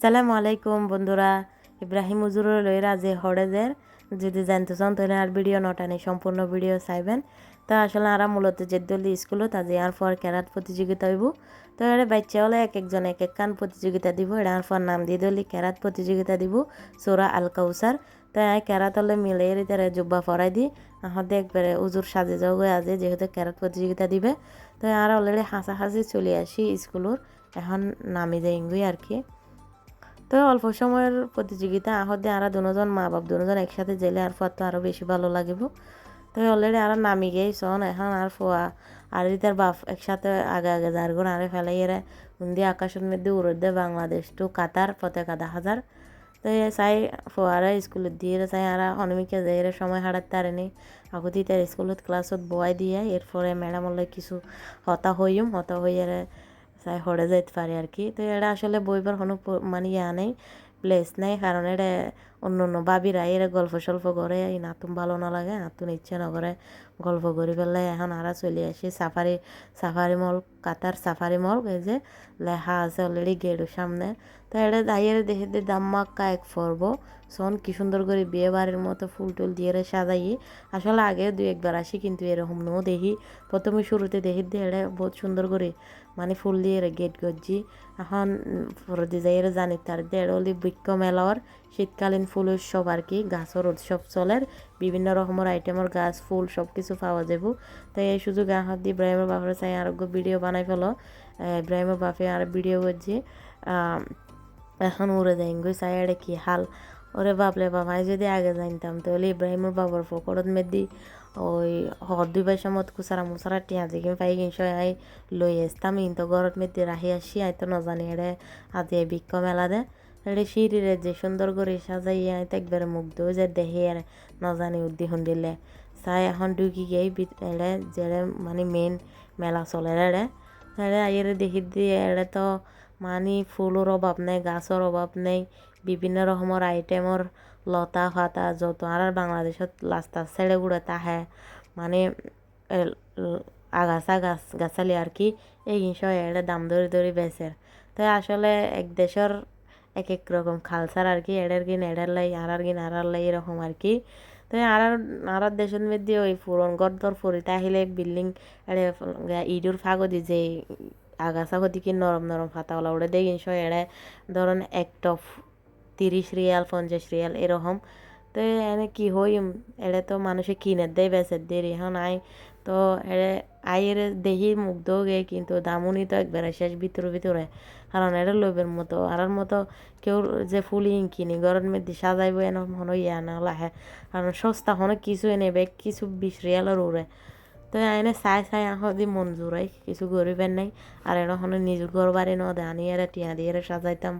সালামু আলাইকুম বন্ধুরা। ইব্রাহিম উজুরের লইরা যে হরেজের যদি জানতে চান তাহলে আর ভিডিও নটানি সম্পূর্ণ ভিডিও চাইবেন। তো আসলে আরা মূলত জেদ্দলি স্কুলত আজ আর পর ক্যারাত প্রতিযোগিতা হইব। তো এটা বাচ্চা হলে এক একজন এক এক কান প্রতিযোগিতা দিব এটা আর পর নাম দিয়ে দলি ক্যারাত প্রতিযোগিতা দিব, সোরা আল কাউসার তো এই ক্যারাত হলে মিলে এর তারা জুব্বা ফরাই দি, আহতে একবারে উজুর সাজে যাও গয়ে আজে যেহেতু ক্যারাত প্রতিযোগিতা দিবে। তো আর অলরেডি হাসা হাসি চলে আসি স্কুলের, এখন নামি যাইঙ্গুই আর কি। তো অল্প সময়ের প্রতিযোগিতা, আহতে আর দুজন মা বাপ দুজন একসাথে জেলে আর পর তো আরও বেশি ভালো লাগিব। তো অলরেডি আর নামি গেই সন এখন আর ফোয়া আর তার বাপ একসাথে আগে আগে যার গুণ আরে ফেলাই এরা হিন্দি আকাশের মধ্যে উড়ে বাংলাদেশ টু কাতার, পতাকা দেখা যার তো এ চাই ফোয়ারা স্কুলত দিয়ে চাই আর অনমিকে যাই এর সময় হারাতে পারেনি আগতি তার স্কুলত ক্লাসত বয় দিয়ে এরপরে ম্যাডামলৈ কিছু হতা হইম, হতা হইয়ে চাই হরে যাইতে পারে আর কি। তো এটা আসলে বইবার কোনো মানে ইয়া নেই প্লেস নেই কারণ এটা অন্য অন্য বাবিরা এরা গল্প সল্প করে এই নাতুন ভালো না লাগে নাতুন ইচ্ছা না করে গল্প করি পেলে এখন আরা চলে আসি Safari Safari mall Qatar Safari mall, এই যে লেখা আছে অলরেডি গেটের সামনে। তো এটা দাঁড়িয়ে দেখে দিয়ে দাম্মাক্কা এক পর্ব। সন কি সুন্দর করে বিয়ে বাড়ির মতো ফুল টুল দিয়ে সাজাই আসলে আগে দুই একবার আসি, কিন্তু এরকম নো দেখি। প্রথমে শুরুতে দেখি দিয়ে বহুত সুন্দর করে মানে ফুল দিয়ে গেট গজ্জি। এখন পরদি যাই জানি তার দেড় হলি বৃক্ষ মেলার শীতকালীন ফুল উৎসব আর কি, গাছের উৎসব চলের। বিভিন্ন রকমের আইটেমের গাছ, ফুল সব কিছু পাওয়া যাব তাই এই সুযোগ আহাত দিয়ে ইব্রাহিমের বাপরে চাই আরোগ্য ভিডিও বানাই ফেলো। ইব্রাহিমের বাপে আর ভিডিও করছি। এখন উড়ে যাই চাই আরে কি হাল? ওরে বাপলে বাবাই যদি আগে জানতাম তাহলে ইব্রাহিমের বাবার ফকরত মেদি ওই হর দুই পয়সা মত কুচারা মুচারা টিয়া জিকিম পাই কিনছ আই লই আসতাম। ইন্ত ঘরত মেদি রাহি আসি, আই তো নজানি এড়ে আজি এই বিক্ষ মেলা দে। এড়ে সিঁড়িরে যে সুন্দর করে সাজাই, আই তো একবারে মুগ্ধ হয়ে যে দেখি আর নজানি উদ্দিহন দিলে চাই এখন ঢুকি গিয়ে এড়ে যেড়ে মানে মেন মেলা চলে এড়ে এড়ে আইয়ের দেখি দিয়ে এড়ে তো মানে ফুলের অভাব নেই গাছের অভাব নেই, বিভিন্ন রকমের আইটেমর লতা ফাতা যত আর বাংলাদেশত লাস্তা ছেড়ে গুড়ে তাহে মানে আগাছা, গাছ, গাছালি আর কি, এই জিনিস এড়ে দাম ধরে ধরে বেচের তো আসলে এক দেশের এক এক রকম খালসার আর কি এড়ের গিন এড়ের লাই আড়ার গিন আড়ার লাই এরকম আর কি। তো আড়ার আড়ার দেশের মধ্যে ওই পুরন গড়দর ফরিতে আহিলে বিল্ডিং এড়ে ইডুর ফাগদি যে আগাছা গতি কি নরম নরম ফাতাওয়ালা ওটা দিয়ে জিনিস এড়ে ধরেন এক টপ তিরিশ রিয়াল পঞ্চাশ রিয়াল এরকম তো এনে কি হই এড়ে তো মানুষে কিনে দেয় বেচে দেরি এখন আই তো এড়ে আইয়ের দেখি মুগ্ধ গে, কিন্তু দামুনি তো একবারে শেষ ভিতরে ভিতরে কারণ এটা লোভের মতো আর মতো কেউ যে ফুলি কিনি ঘরের মধ্যে সাজাইব এনে মনে ইয়া না লাহে কারণ সস্তা হনে কিছু এনে বেগ কিছু বিশ রিয়ালের উড়ে তো এনে চাই চাই আহদি মন জুড়াই কিছু গরিবের নাই আর এনে হনে নিজ ঘর বাড়ি ন দে আনি এরে টিয়া দিয়ে সাজাইতাম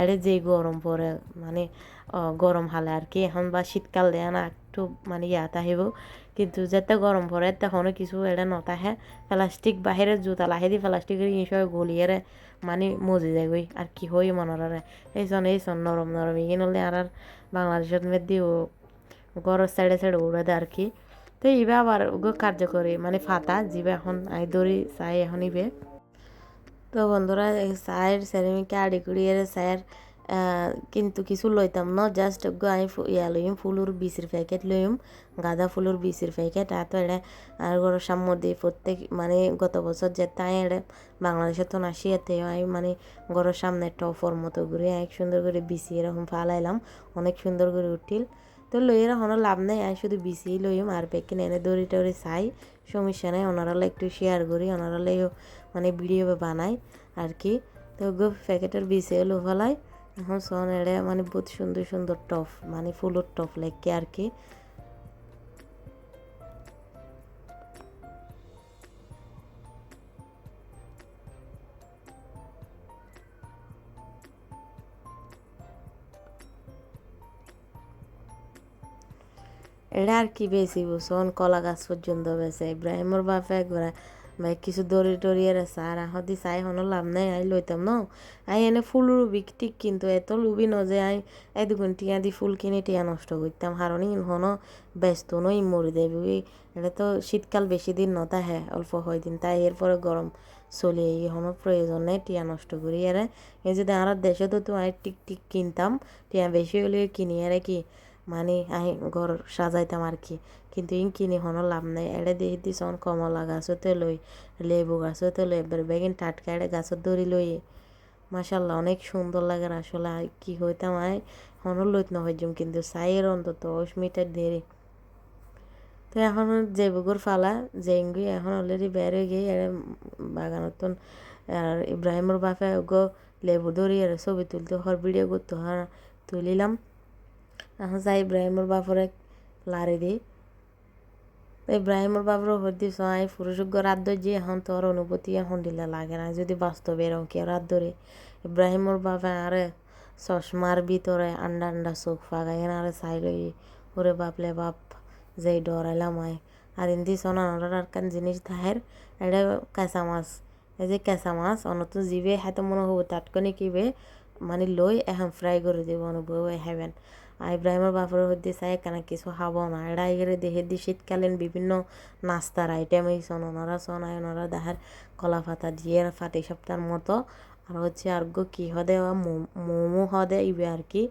এরে যে গরম পরে মানে গরম হালে আর কি এখন বা শীতকাল দেয় না একটু মানে ইয়াত আহিব কিন্তু যেতে গরম পরে তখনও কিছু এড়ে নতাহে প্লাস্টিক বাহিরে জুতা লাহে দি প্লাস্টিকের জিনিস গলিয়ে মানে মজি যায় গই আর কি হই মনরে এই সন এই সন নরম নরম ইগিন হলে আর আর বাংলাদেশের মধ্যে ও গরর সাইডে সাইডে উড়ে আর কি তো ইবে আবার ওগো কার্যকরী মানে ফাতা, জিবে এখন আই দড়ি চাই এখন ইবে। তো বন্ধুরা চায়ের সেরেমিকে আড়ি কুড়িয়ে চায়ের কিন্তু কিছু লইতাম ন জাস্ট আমি ইয়া লইম, ফুলুর বিচির প্যাকেট লইম, গাঁদা ফুলুর বিচির প্যাকেট আর তো এটা আর গরো সামনে প্রত্যেক মানে গত বছর যে তাই এটা বাংলাদেশে তো নাসি এতে আমি মানে গরোর সামনে টফর মতো ঘুরে এক সুন্দর করে বিচি এরকম ফালাইলাম, অনেক সুন্দর করে উঠিল। তো লইয়ের কোনো লাভ নাই আমি শুধু বিছিয়ে লইম আর প্যাকেট এনে দড়ি টড়ি চাই। সমস্যা নাই, ওনারালে একটু শেয়ার করি ওনারালেও মানে ভিডিও বানাই আর কি। তো গো, প্যাকেটের বিছিয়ে লো ফেলাই এখন সন এড়ে মানে বহুত সুন্দর সুন্দর টপ মানে ফুলের টপ লেগে আর কি। এটা আর কি বেশি বুঝুন কলা গাছ পর্যন্ত বেছে ইব্রাহিমর বাপে একবার ভাই, কিছু দড়ি রেছে আর আহদি চাই হনো লাভ নাই, আই লইতাম ন? আই এনে ফুল রুবি ঠিক কিন্তু এত লুবি ন যে আই এই দুগুণ টিয়া দি ফুল কিনে টিয়া নষ্ট করতাম হারণি হনো ব্যস্ত নই মরি দেবি এটা তো শীতকাল বেশি দিন নতা হ্যাঁ অল্প হয় দিন। তাই এরপরে গরম চলি এই কোনো প্রয়োজন নেই টিয়া নষ্ট করি এরে এই যদি আমার দেশে তো তো আমি টিক টিক কিনতাম, টিয়া বেশি হলে কিনি এরে কি? মানে আই ঘর সাজাইতাম আর কি। কিন্তু ইন কিনি কোনো লাভ নাই। এড়ে দিয়ে দিস কমলা গাছতে লই লেবু গাছতে লই এবার বেগিন টাটকা এড়ে গাছত ধরি লই মাসাল্লাহ অনেক সুন্দর লাগে আসলে। কি হইতাম আই হনর লইত না হইজুম কিন্তু সাইয়ের অন্তত অস্মিটার দেরি তো এখন যে বুকুর ফালা জেঙ্গি এখন অলরেডি বের হয়ে গিয়ে এর বাগানত আর ইব্রাহিমর বাপে গো লেবু ধরি আর ছবি তুলতে হর ভিডিও করতে হর তুলিলাম। এখন যাই ইব্রাহিমর বাপরে লারি দিই তো ইব্রাহিমর বাপর হদি সহায় পুরুষজ্ঞ রাত যে এখন তোর অনুভূতি এখন দিলে লাগে না যদি বাস্তবে এরকম কেউ রাত ধরে ইব্রাহিমর বাপে আরে চশমার ভিতরে আন্ডা আন্ডা চোখ ফাগাই আরে চাই লই ওরে বাপলে বাপ যেই ডরাইলাম আয় আর ইন্দি সোনা আর কান জিনিস তাহের এটা মাছ, এই যে কেঁচা মাছ, অনত জিবে হাতে মনে হব তাটকনি কিবে মানে লই এখন ফ্রাই করে দিব অনুভব হেবেন আর ইব্রাহিমের বাপের হইতে চাই কেন কিছু খাব না এরা এগেরে দেখে দি শীতকালীন বিভিন্ন নাস্তার আইটেম এই সন ওনারা সন আয় ওনারা দেখার কলা পাতা দিয়ে ফাটি সপ্তাহের মতো আর হচ্ছে আর গো কি হদে মোমো হদে ইবে আর কি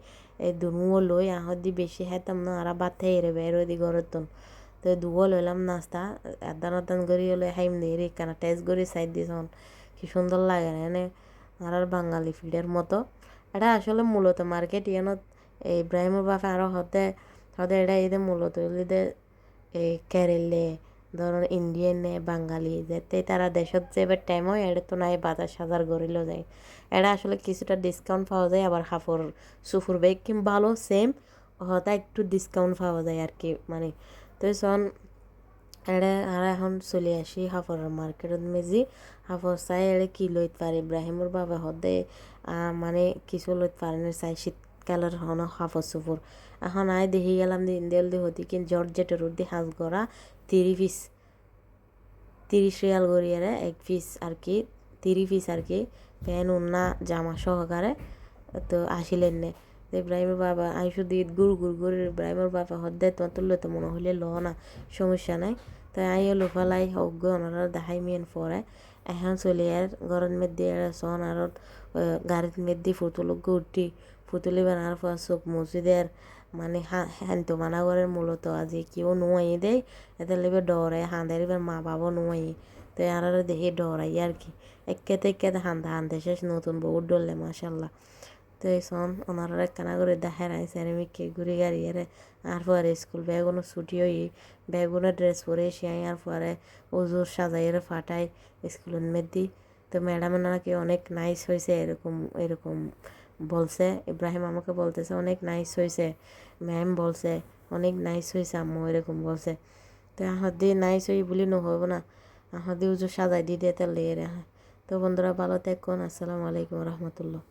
এই দুমুও লই আহত দি বেশি হেতাম না আর থেকে এরে বের দি ঘরের তো দুও লইলাম নাস্তা, আদান আদান করি হলে হাইম দিয়ে রে কেন টেস্ট করে সাইড দিয়েছন কি সুন্দর লাগে না এনে আর বাঙালি ফিডের মতো। এটা আসলে মূলত মার্কেট ইয়ানত ইব্রাহিমর বাপে আরও হতে হতে এটা এদের মূলত এদের এই কেরেলে ধরুন ইন্ডিয়ান বাঙালি যাতে তারা দেশত যে এবার টাইম হয় এটা তো নাই বাজার সাজার গড়িলেও যায় এটা আসলে কিছুটা ডিসকাউন্ট পাওয়া যায় আবার হাফর সুফুর বেগ কিম ভালো সেম হতা একটু ডিসকাউন্ট পাওয়া যায় আর কি মানে তো সন এড়ে আর এখন চলে আসি হাফরের মার্কেটত মেজি হাফর চাই এড়ে কি লইতে পারে ইব্রাহিমর বাবা হদে মানে কিছু লইতে পারে না চাই শীতকালের হন হাফর সুফুর এখন আয় দেখি গেলাম দিন দেল দি হতি কিন জর্জেটের উদ্দি হাঁস গড়া তিরি পিস তিরিশ রিয়াল গড়িয়ারে এক পিস আর কি তিরি পিস আর কি প্যান উন্না, জামা সহকারে তো আসিলেন নে। ইব্রাহিমের বাবা আমি শুধু ঈদ গুড় গুড় গুড় ইব্রাহিমের বাবা হদ্দে তোমার তুললে তো মনে হইলে ল না, সমস্যা নাই। তাই আইও লোফালাই হোক গো ওনারা দেখাই মেন পরে এখন চলে আর ঘরের মেদি সন আর গাড়ির মেদি ফুতুল উঠি ফুতুলি বানার পর চোখ মসজিদের মানে হ্যান্ত মানা করে মূলত। আজি কেউ নোয়াই দেয় এতে লেবে ডরে হাঁদের এবার মা বাবা নোয়াই তো আর দেখি ডরাই আর কি? একে থেকে হান্দা, হান্দে শেষ, নতুন বহুত ডরলে মাসাল্লাহ তো এই সন ওনারা কানা করে দেখার আইসে মিকে ঘুরি গাড়ি এরে আর পরে স্কুল ব্যাগুনো ছুটি হই ব্যাগুনো ড্রেস পরে এসে আর পরে ওজোর সাজাই ফাটাই স্কুলের মেদি তো ম্যাডাম নাকি অনেক নাইস হয়েছে, এরকম এরকম বলছে। ইব্রাহিম আমাকে বলতেছে, অনেক নাইস হয়েছে ম্যাম বলছে, অনেক নাইস হয়েছে আম্মু, এরকম বলছে। তো আহার দিয়ে নাইস হই বলি নহব না। আহদি উজো সাজাই দিয়ে দিয়ে তার লেগে তো বন্ধুরা ভালো থাকুন আসসালামু আলাইকুম রহমতুল্লাহ।